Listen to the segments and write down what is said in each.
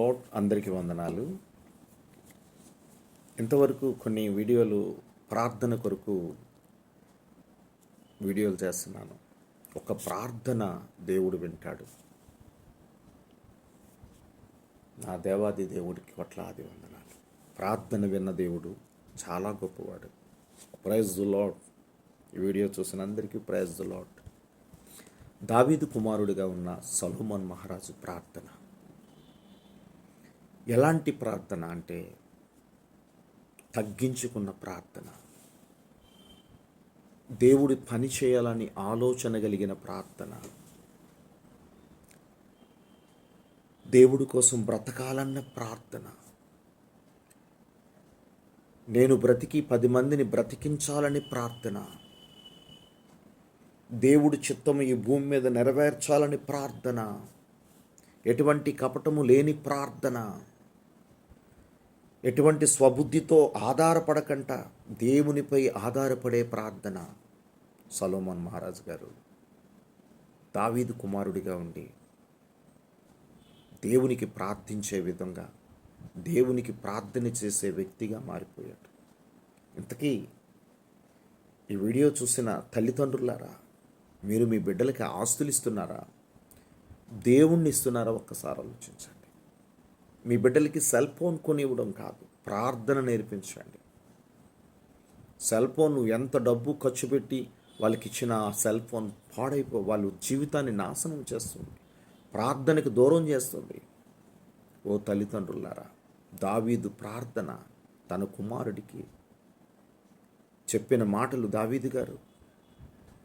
Lord అందరికీ వందనాలు. ఇంతవరకు కొన్ని వీడియోలు ప్రార్థన కొరకు వీడియోలు చేస్తున్నాను. ఒక ప్రార్థన దేవుడు వింటాడు. నా దేవాది దేవుడికి కొట్లాది వందనాలు. ప్రార్థన విన్న దేవుడు చాలా గొప్పవాడు. ప్రైజ్ దు లాడ్ ఈ వీడియో చూసిన అందరికీ ప్రైజ్ దు లాడ్ దావీదు కుమారుడిగా ఉన్న సలోమన్ మహారాజు ప్రార్థన. ఎలాంటి ప్రార్థన అంటే తగ్గించుకున్న ప్రార్థన. దేవుడి పని చేయాలని ఆలోచన కలిగిన ప్రార్థన. దేవుడి కోసం బ్రతకాలన్న ప్రార్థన. నేను బ్రతికి పది మందిని బ్రతికించాలని ప్రార్థన. దేవుడి చిత్తము ఈ భూమి మీద నెరవేర్చాలని ప్రార్థన. ఎటువంటి కపటము లేని ప్రార్థన. ఎటువంటి స్వబుద్ధితో ఆధారపడకంట దేవునిపై ఆధారపడే ప్రార్థన. సలోమన్ మహారాజు గారు దావీదు కుమారుడిగా ఉండి దేవునికి ప్రార్థించే విధంగా దేవునికి ప్రార్థన చేసే వ్యక్తిగా మారిపోయాడు. ఇంతకీ ఈ వీడియో చూసిన తల్లిదండ్రులారా మీరు మీ బిడ్డలకి ఆస్తులు ఇస్తున్నారా దేవుణ్ణి ఇస్తున్నారా? ఒక్కసారి ఆలోచించండి. మీ బిడ్డలకి సెల్ ఫోన్ కొనివ్వడం కాదు ప్రార్థన నేర్పించండి. సెల్ ఫోన్ ఎంత డబ్బు ఖర్చు పెట్టి వాళ్ళకి ఇచ్చిన ఆ సెల్ ఫోన్ పాడైపో వాళ్ళ జీవితాన్ని నాశనం చేస్తుంది ప్రార్థనకు దూరం చేస్తుంది. ఓ తల్లిదండ్రులారా దావీదు ప్రార్థన తన కుమారుడికి. చెప్పిన మాటలు దావీదు గారు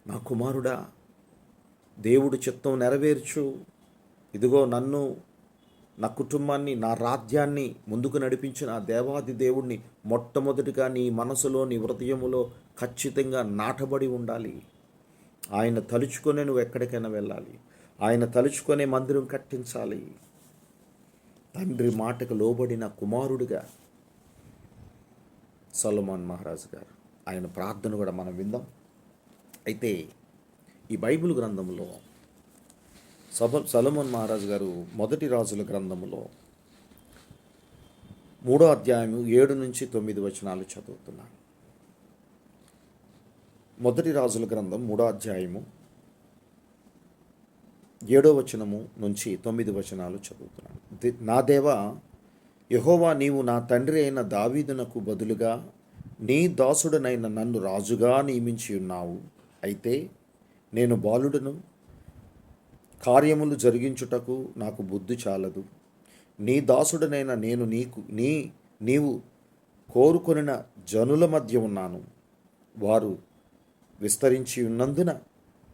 నా కుమారుడా దేవుడు చిత్తం నెరవేర్చు. ఇదిగో నన్ను నా కుటుంబాన్ని నా రాజ్యాన్ని ముందుకు నడిపించిన ఆ దేవాది దేవుణ్ణి మొట్టమొదటిగా నీ మనసులో నీ హృదయములో ఖచ్చితంగా నాటబడి ఉండాలి. ఆయన తలుచుకొనే నువ్వు ఎక్కడికైనా వెళ్ళాలి. ఆయన తలుచుకొనే మందిరం కట్టించాలి. తండ్రి మాటకు లోబడిన కుమారుడిగా సొలమాన్ మహారాజు గారు. ఆయన ప్రార్థన కూడా మనం విందాం. అయితే ఈ బైబిల్ గ్రంథంలో సబ సలమన్ మహారాజు గారు మొదటి రాజుల గ్రంథములో మూడో అధ్యాయము ఏడు నుంచి తొమ్మిది వచనాలు చదువుతున్నాను మొదటి రాజుల గ్రంథం మూడో అధ్యాయము ఏడో వచనము నుంచి తొమ్మిది వచనాలు చదువుతున్నాను నా దేవా యహోవా నీవు నా తండ్రి అయిన దావీదునకు బదులుగా నీ దాసుడనైన నన్ను రాజుగా నియమించి ఉన్నావు. అయితే నేను బాలుడను కార్యములు జరిగించుటకు నాకు బుద్ధి చాలదు. నీ దాసుడనైన నేను నీకు నీ నీవు కోరుకొనిన జనుల మధ్య ఉన్నాను. వారు విస్తరించి ఉన్నందున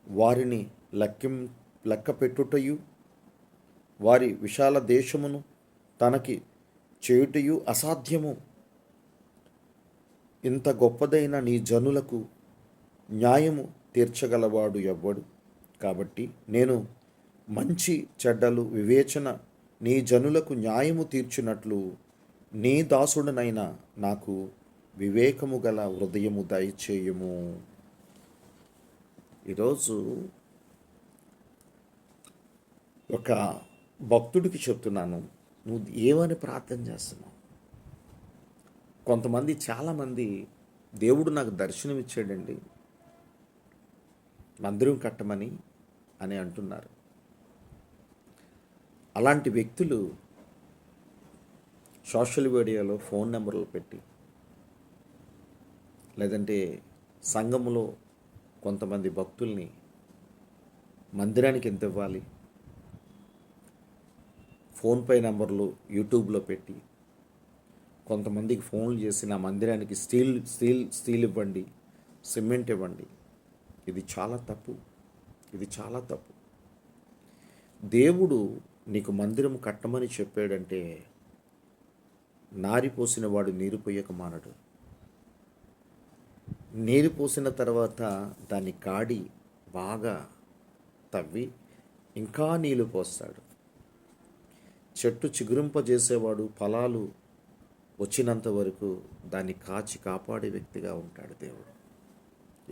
వారిని లెక్కిం లెక్క పెట్టుటయు వారి విశాల దేశమును తనకి చేయుటయు అసాధ్యము. ఇంత గొప్పదైన నీ జనులకు న్యాయము తీర్చగలవాడు ఎవ్వడు. కాబట్టి నేను మంచి చెడ్డలు వివేచన నీ జనులకు న్యాయము తీర్చినట్లు నీ దాసుడనైన నాకు వివేకము గల హృదయము దయచేయము. ఈరోజు ఒక భక్తుడికి చెప్తున్నాను నువ్వు ఏమని ప్రార్థన చేస్తున్నావు? కొంతమంది చాలామంది దేవుడు నాకు దర్శనం ఇచ్చాడండి మందిరం కట్టమని అని అంటున్నారు. అలాంటి వ్యక్తులు సోషల్ మీడియాలో ఫోన్ నెంబర్లు పెట్టి లేదంటే సంఘములో కొంతమంది భక్తుల్ని మందిరానికి ఎంత ఇవ్వాలి? ఫోన్పే నెంబర్లు యూట్యూబ్లో పెట్టి కొంతమందికి ఫోన్లు చేసి నా మందిరానికి స్టీల్ స్టీల్ స్టీల్ ఇవ్వండి సిమెంట్ ఇవ్వండి. ఇది చాలా తప్పు. ఇది చాలా తప్పు. దేవుడు నీకు మందిరం కట్టమని చెప్పాడంటే నారిపోసిన వాడు నీరు పోయక మానడు. నీరు పోసిన తర్వాత దాన్ని కాడి బాగా తవ్వి ఇంకా నీళ్ళు పోస్తాడు. చెట్టు చిగురింపజేసేవాడు ఫలాలు వచ్చినంత వరకు దాన్ని కాచి కాపాడే వ్యక్తిగా ఉంటాడు దేవుడు.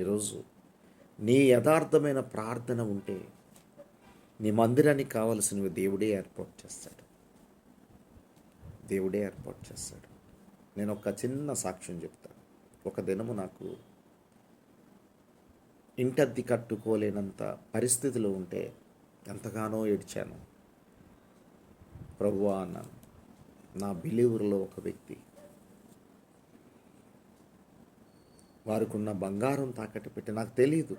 ఈరోజు నీ యథార్థమైన ప్రార్థన ఉంటే నీ మందిరానికి కావలసినవి దేవుడే ఏర్పాటు చేస్తాడు. దేవుడే ఏర్పాటు చేస్తాడు. నేను ఒక చిన్న సాక్ష్యం చెప్తాను. ఒక దినము నాకు ఇంటద్ది కట్టుకోలేనంత పరిస్థితిలో ఉంటే ఎంతగానో ఏడ్చాను. ప్రభువా అన్నాను. నా బిలీవర్లో ఒక వ్యక్తి వారికి ఉన్న బంగారం తాకట్టు పెట్టి నాకు తెలియదు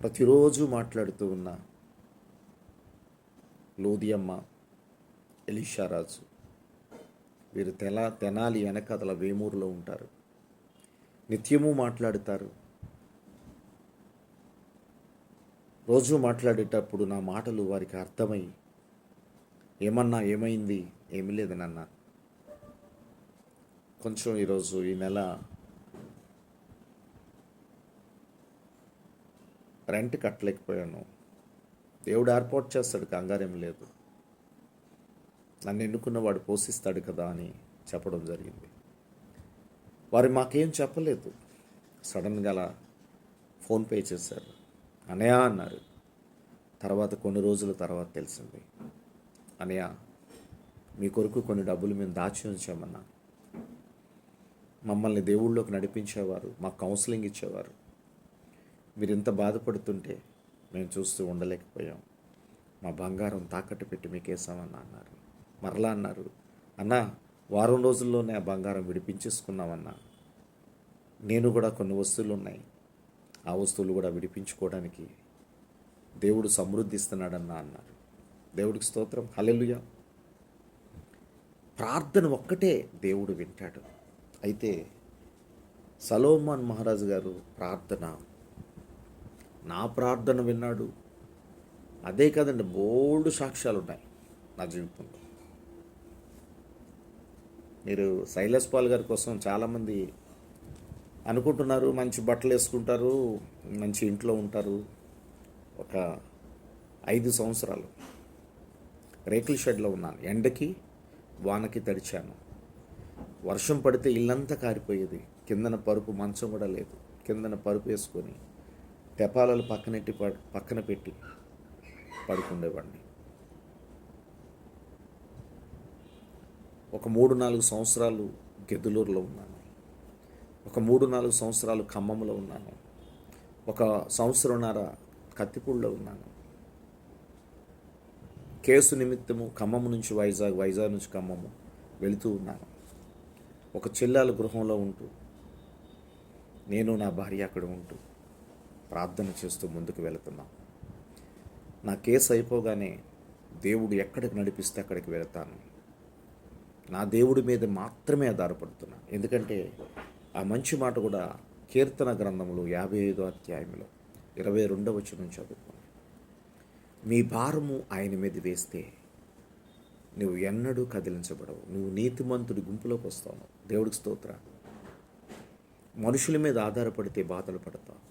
ప్రతిరోజు మాట్లాడుతూ ఉన్న లోదియమ్మ ఎలిషారాజు వీరు తెల తెనాలి వెనకదల వేమూరులో ఉంటారు. నిత్యము మాట్లాడుతారు. రోజు మాట్లాడేటప్పుడు నా మాటలు వారికి అర్థమై ఏమన్నా ఏమైంది? ఏమీ లేదు అన్నా కొంచెం ఈరోజు ఈ నెల రెంట్ కట్టలేకపోయాను. దేవుడు ఏర్పాటు చేస్తాడు కంగారేం లేదు. నన్ను ఎన్నుకున్నవాడు పోషిస్తాడు కదా అని చెప్పడం జరిగింది. వారు మాకేం చెప్పలేదు. సడన్గా అలా ఫోన్పే చేశారు. అనయా అన్నారు. తర్వాత కొన్ని రోజుల తర్వాత తెలిసింది. అనయా మీ కొరకు కొన్ని డబ్బులు మేము దాచి ఉంచామన్నా. మమ్మల్ని దేవుళ్ళలోకి నడిపించేవారు మాకు కౌన్సిలింగ్ ఇచ్చేవారు. మీరు ఇంత బాధపడుతుంటే మేము చూస్తూ ఉండలేకపోయాం. మా బంగారం తాకట్టు పెట్టి మీకు వేసామన్నా అన్నారు. మరలా అన్నారు అన్నా వారం రోజుల్లోనే ఆ బంగారం విడిపించేసుకున్నామన్నా. నేను కూడా కొన్ని వస్తువులు ఉన్నాయి ఆ వస్తువులు కూడా విడిపించుకోవడానికి దేవుడు సమృద్ధిస్తున్నాడన్నా అన్నారు. దేవుడికి స్తోత్రం. హలెలుయ ప్రార్థన ఒక్కటే దేవుడు వింటాడు. అయితే సలోమాన్ మహారాజు గారు ప్రార్థన నా ప్రార్థన విన్నాడు. అదే కదండి బోల్డ్ సాక్ష్యాలు ఉన్నాయి నా జీవితంలో. మీరు శైలస్ పాల్ గారి కోసం చాలామంది అనుకుంటున్నారు మంచి బట్టలు వేసుకుంటారు మంచి ఇంట్లో ఉంటారు. ఒక ఐదు సంవత్సరాలు రేకుల షెడ్లో ఉన్నాను. ఎండకి వానకి తడిచాను. వర్షం పడితే ఇల్లంతా కారిపోయేది. కిందన పరుపు మంచం కూడా లేదు. కిందన పరుపు వేసుకొని తెపాలలు పక్కనెట్టి ప- పక్కన పెట్టి పడుకుండేవాడిని. ఒక మూడు నాలుగు సంవత్సరాలు గెదులూరులో ఉన్నాను. ఒక మూడు నాలుగు సంవత్సరాలు ఖమ్మంలో ఉన్నాను. ఒక సంవత్సరంన్నర కత్తిపూడిలో ఉన్నాను. కేసు నిమిత్తము ఖమ్మం నుంచి వైజాగ్ వైజాగ్ నుంచి ఖమ్మము వెళుతూ ఉన్నాను. ఒక చెల్లాల గృహంలో ఉంటూ నేను నా భార్య అక్కడ ఉంటూ ప్రార్థన చేస్తూ ముందుకు వెళుతున్నాం. నా కేసు అయిపోగానే దేవుడు ఎక్కడికి నడిపిస్తే అక్కడికి వెళతాను. నా దేవుడి మీద మాత్రమే ఆధారపడుతున్నాను ఎందుకంటే ఆ మంచి మాట కూడా కీర్తన గ్రంథంలో యాభై ఐదో అధ్యాయంలో ఇరవై రెండవ వచనం చదువుకోండి మీ భారము ఆయన మీద వేస్తే నువ్వు ఎన్నడూ కదిలించబడవు. నువ్వు నీతిమంతుడి గుంపులోకి వస్తావు. దేవుడికి స్తోత్ర. మనుషుల మీద ఆధారపడితే బాధలు పడతావు.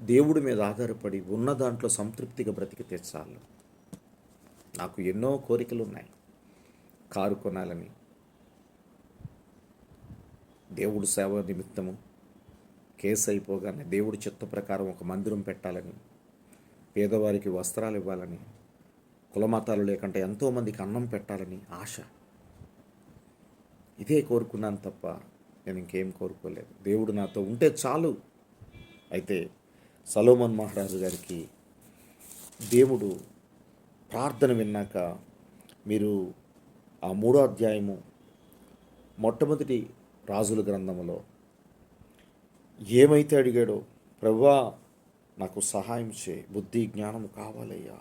దేవుడి మీద ఆధారపడి ఉన్న దాంట్లో సంతృప్తిగా బ్రతికితే చాలు. నాకు ఎన్నో కోరికలు ఉన్నాయి కారు కొనాలని దేవుడు సేవ నిమిత్తము కేసు అయిపోగానే దేవుడి చిత్త ప్రకారం ఒక మందిరం పెట్టాలని పేదవారికి వస్త్రాలు ఇవ్వాలని కులమతాలు లేకుంటే ఎంతోమందికి అన్నం పెట్టాలని ఆశ. ఇదే కోరుకున్నాను తప్ప నేను ఇంకేం కోరుకోలేదు. దేవుడు నాతో ఉంటే చాలు. అయితే సలోమన్ మహారాజు గారికి దేవుడు ప్రార్థన విన్నాక మీరు ఆ మూడో అధ్యాయము మొట్టమొదటి రాజుల గ్రంథములో ఏమైతే అడిగాడో ప్రభువా నాకు సహాయం చే బుద్ధి జ్ఞానం కావాలయ్యా.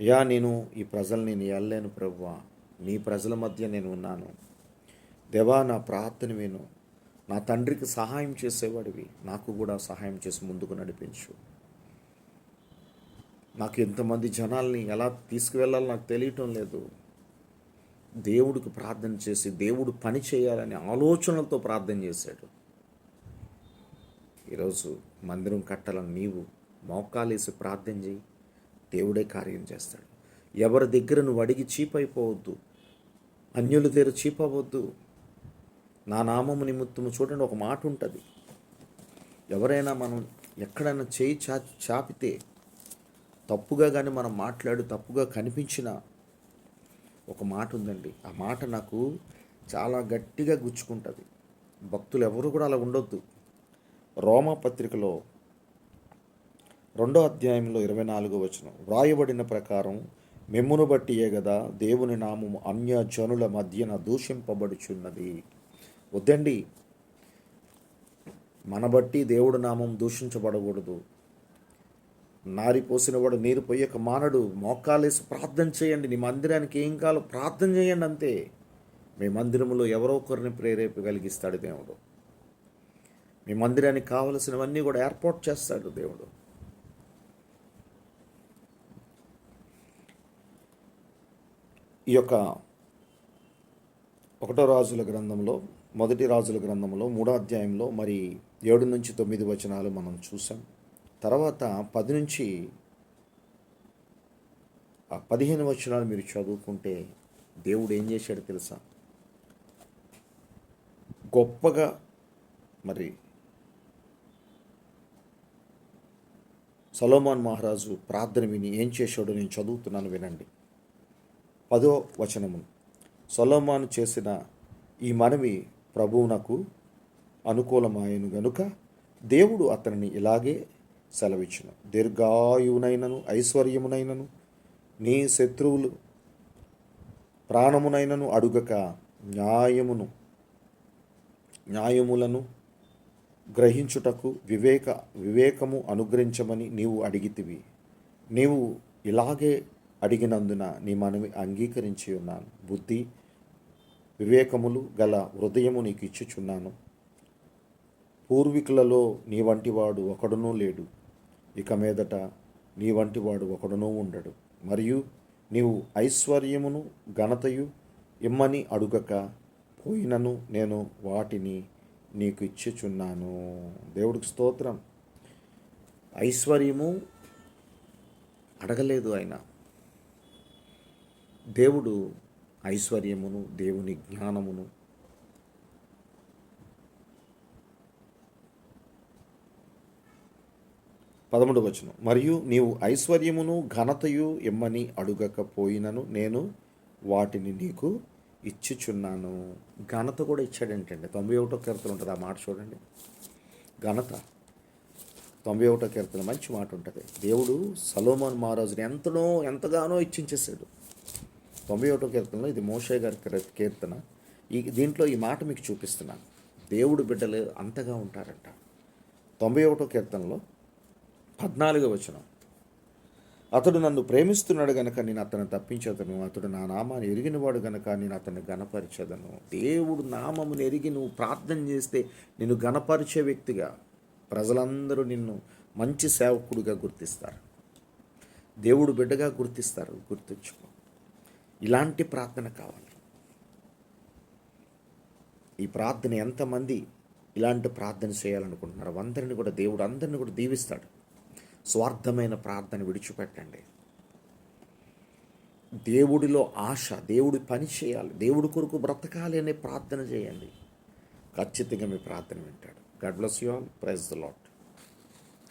అయ్యా నేను ఈ ప్రజల్ని నేను వెళ్ళలేను ప్రభువా నీ ప్రజల మధ్య నేను ఉన్నాను. దేవా నా ప్రార్థన విను. నా తండ్రికి సహాయం చేసేవాడివి. నాకు కూడా సహాయం చేసి ముందుకు నడిపించు. నాకు ఎంతమంది జనాల్ని ఎలా తీసుకువెళ్ళాలో నాకు తెలియటం లేదు. దేవుడికి ప్రార్థన చేసి దేవుడు పని చేయాలనే ఆలోచనలతో ప్రార్థన చేశాడు. ఈరోజు మందిరం కట్టాలని నీవు మోకాలేసి ప్రార్థన చేయి దేవుడే కార్యం చేస్తాడు. ఎవరి దగ్గర నువ్వు అడిగి చీపైపోవద్దు అన్యుల దగ్గర చీపవద్దు నా నామము నిమిత్తము చూడండి ఒక మాట ఉంటుంది. ఎవరైనా మనం ఎక్కడైనా చేయి చా చాపితే తప్పుగా కానీ మనం మాట్లాడు తప్పుగా కనిపించిన ఒక మాట ఉందండి. ఆ మాట నాకు చాలా గట్టిగా గుచ్చుకుంటుంది. భక్తులు ఎవరు కూడా అలా ఉండొద్దు. రోమా పత్రికలో రెండో అధ్యాయంలో ఇరవై నాలుగో వచనం వ్రాయబడిన ప్రకారం మిమ్మును బట్టియే కదా దేవుని నామము అన్య జనుల మధ్యన దూషింపబడుచున్నది. వద్దండి. మన బట్టి దేవుడు నామం దూషించబడకూడదు. నారి పోసినవాడు నీరు పోయక మానడు. మోకాలేసి ప్రార్థన చేయండి. నీ మందిరానికి ఏం కాలో ప్రార్థన చేయండి అంతే. మీ మందిరంలో ఎవరో ఒకరిని ప్రేరేపగలిగిస్తాడు దేవుడు. మీ మందిరానికి కావలసినవన్నీ కూడా ఏర్పాటు చేస్తాడు దేవుడు. ఈ యొక్క ఒకటో రాజుల గ్రంథంలో మొదటి రాజుల గ్రంథంలో మూడో అధ్యాయంలో మరి ఏడు నుంచి తొమ్మిది వచనాలు మనం చూసాం. తర్వాత పది నుంచి ఆ పదిహేను వచనాలు మీరు చదువుకుంటే దేవుడు ఏం చేశాడో తెలుసా? గొప్పగా మరి సలోమాన్ మహారాజు ప్రార్థన విని ఏం చేశాడో నేను చదువుతున్నాను వినండి. పదో వచనము. సొలోమాను చేసిన ఈ మనవి ప్రభువునకు అనుకూలమాయను గనుక దేవుడు అతనిని ఇలాగే సెలవిచ్చును. దీర్ఘాయువునైనను ఐశ్వర్యమునైనను నీ శత్రువులు ప్రాణమునైనను అడుగక న్యాయమును న్యాయములను గ్రహించుటకు వివేక వివేకము అనుగ్రహించమని నీవు అడిగితివి. నీవు ఇలాగే అడిగినందున నీ మనవి అంగీకరించి ఉన్నాను బుద్ధి వివేకములు గల హృదయము నీకు ఇచ్చుచున్నాను. పూర్వీకులలో నీ వంటివాడు ఒకడునూ లేడు. ఇక మీదట నీ వంటివాడు ఒకడునూ ఉండడు. మరియు నీవు ఐశ్వర్యమును ఘనతయు ఇమ్మని అడుగక పోయినను నేను వాటిని నీకు ఇచ్చుచున్నాను. దేవుడికి స్తోత్రం. ఐశ్వర్యము అడగలేదు ఆయన. దేవుడు ఐశ్వర్యమును దేవుని జ్ఞానమును. పదమూడు వచనం. మరియు నీవు ఐశ్వర్యమును ఘనతయు ఇమ్మని అడుగకపోయినను నేను వాటిని నీకు ఇచ్చుచున్నాను. ఘనత కూడా ఇచ్చాడంటండి. తొంభై ఒకటో కీర్తన ఉంటుంది ఆ మాట చూడండి. ఘనత. తొంభై ఒకటో కీర్తన మంచి మాట ఉంటుంది. దేవుడు సలోమన్ మహారాజుని ఎంతనో ఎంతగానో ఇచ్చించేశాడు. తొంభై ఒకటో కీర్తనలో ఇది మోషే గారి కీర్తన. ఈ దీంట్లో ఈ మాట మీకు చూపిస్తున్నాను. దేవుడు బిడ్డలు అంతగా ఉంటారంట. తొంభై ఒకటో కీర్తనలో పద్నాలుగో వచనం. అతడు నన్ను ప్రేమిస్తున్నాడు గనక నేను అతను తప్పించదను. అతడు నా నామాన్ని ఎరిగినవాడు గనక నేను అతన్ని గణపరిచదను దేవుడు నామమును ఎరిగి నువ్వు ప్రార్థన చేస్తే నిన్ను గణపరిచే వ్యక్తిగా ప్రజలందరూ నిన్ను మంచి సేవకుడిగా గుర్తిస్తారు. దేవుడు బిడ్డగా గుర్తిస్తారు. గుర్తుంచుకో. ఇలాంటి ప్రార్థన కావాలి. ఈ ప్రార్థన ఎంతమంది ఇలాంటి ప్రార్థన చేయాలనుకుంటున్నారు అందరిని కూడా దేవుడు అందరిని కూడా దీవిస్తాడు. స్వార్థమైన ప్రార్థన విడిచిపెట్టండి. దేవుడిలో ఆశ దేవుడి పని చేయాలి దేవుడి కొరకు బ్రతకాలి అనే ప్రార్థన చేయండి. ఖచ్చితంగా మీ ప్రార్థన వింటాడు. God bless you all praise the Lord